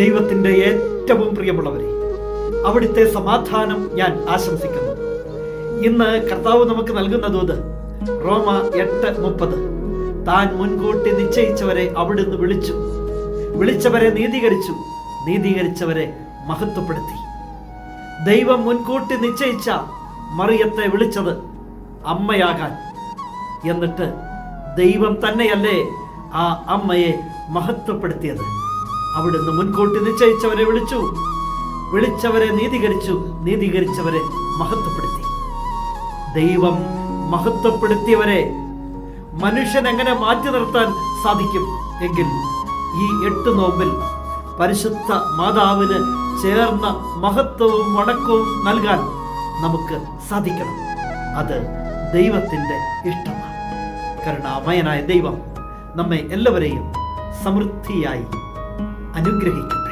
ദൈവത്തിന്റെ ഏറ്റവും പ്രിയമുള്ളവരെ അവിടുത്തെ സമാധാനം ഞാൻ ആശംസിക്കുന്നു. ഇന്ന് കർത്താവ് നമുക്ക് നൽകുന്ന ദൂത് റോമ എട്ട് മുപ്പത്. താൻ മുൻകൂട്ടി നിശ്ചയിച്ചവരെ അവിടുന്ന് വിളിച്ചു. വിളിച്ചവരെ നീതീകരിച്ചു നീതീകരിച്ചവരെ മഹത്വപ്പെടുത്തി. ദൈവം മുൻകൂട്ടി നിശ്ചയിച്ച മറിയത്തെ വിളിച്ചത് അമ്മയാകാൻ. എന്നിട്ട് ദൈവം തന്നെയല്ലേ ആ അമ്മയെ മഹത്വപ്പെടുത്തിയത്? അവിടുന്ന് മുൻകൂട്ടി നിശ്ചയിച്ചവരെ വിളിച്ചു. വിളിച്ചവരെ നീതീകരിച്ചു. നീതീകരിച്ചവരെ മഹത്വപ്പെടുത്തി. ദൈവം മഹത്വപ്പെടുത്തിയവരെ മനുഷ്യൻ എങ്ങനെ മാറ്റി നിർത്താൻ സാധിക്കും? എങ്കിൽ ഈ എട്ട് നോമ്പിൽ പരിശുദ്ധ മാതാവിന് ചേർന്ന മഹത്വവും വണക്കവും നൽകാൻ നമുക്ക് സാധിക്കണം. അത് ദൈവത്തിന്റെ ഇഷ്ടമാണ്. കരുണാമയനായ ദൈവം നമ്മെ എല്ലാവരെയും സമൃദ്ധിയായി അനുഗ്രഹിക്കട്ടെ.